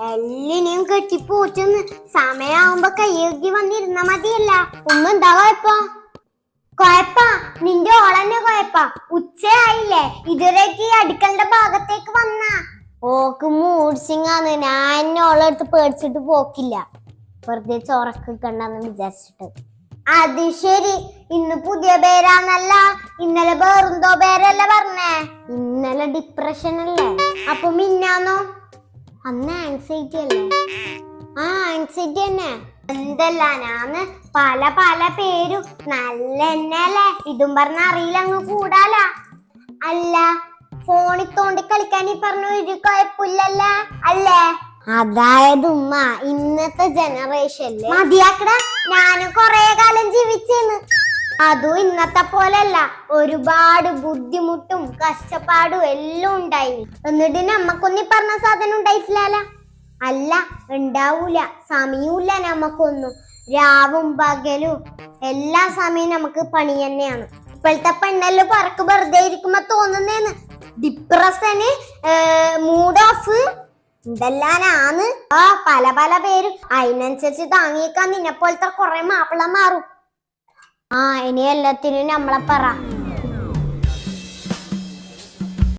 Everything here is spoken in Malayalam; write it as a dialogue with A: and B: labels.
A: എല്ലിനെയും കെട്ടിപ്പൂറ്റുന്ന് സമയാവുമ്പോ കയ്യൊക്കി വന്നിരുന്ന മതിയല്ല. ഉമ്മ എന്താ കൊഴപ്പ? കൊഴപ്പ. നിന്റെ ഓളന്നെ കൊഴപ്പ. ഉച്ചയായില്ലേ. ഇതുവരേക്ക് ഈ അടുക്കളന്റെ ഭാഗത്തേക്ക് വന്ന. ഓക്ക് സിംഗാന്ന് ഞാൻ എന്നെ ഓളെടുത്ത് പേടിച്ചിട്ട് പോക്കില്ല. വെറുതെ ചോറക്കിക്കണ്ടെന്ന് വിചാരിച്ചിട്ട്. അത് ശരി. ഇന്ന് പുതിയ പേരാന്നല്ല. ഇന്നലെ വേറെന്തോ പേരല്ല പറഞ്ഞേ. ഇന്നലെ ഡിപ്രഷൻ അല്ലേ. അപ്പൊ മിന്നാന്നോ? അന്ന് ആൻസൈറ്റി അല്ലേ? ആ ആൻസൈറ്റി തന്നെ. എന്തല്ല? ഞാൻ പല പല പേരും. നല്ല എന്നല്ലേ ഇതും പറഞ്ഞ അറിയില്ല അങ്ങ് കൂടാല. അല്ല ഫോണിൽ തോണ്ടി കളിക്കാൻ ഈ പറഞ്ഞു ഒരു കുഴപ്പമില്ലല്ല? അല്ലേ? അതായത് ഉമ്മ ഇന്നത്തെ ജനറേഷനിൽ മതിയാക്കട. ഞാനും കൊറേ കാലം ജീവിച്ചേന്ന്. അതും ഇന്നത്തെ പോലല്ല ഒരുപാട് ബുദ്ധിമുട്ടും കഷ്ടപ്പാടും എല്ലാം ഉണ്ടായി. എന്നിട്ട് നമ്മക്കൊന്നും ഈ പറഞ്ഞ സാധനം ഉണ്ടായിട്ടില്ല അല്ല ഉണ്ടാവൂല. സമയമില്ല നമുക്കൊന്നും. രാവും പകലും എല്ലാ സമയവും നമുക്ക് പണി തന്നെയാണ്. ഇപ്പോഴത്തെ പെണ്ണല്ല പറക്ക് വെറുതെ ഇരിക്കുമ്പോ തോന്നുന്നേന്ന്. ഡിപ്രസന് മൂഡ് ഓഫ് എന്തെല്ലാനാന്ന്. ആ പല പല പേരും. അതിനനുസരിച്ച് താങ്ങിയേക്കാൻ നിന്നെ പോലത്തെ കൊറേ മാപ്പിള മാറും ആ ഇനി എല്ലാത്തിനും നമ്മളെ പറ.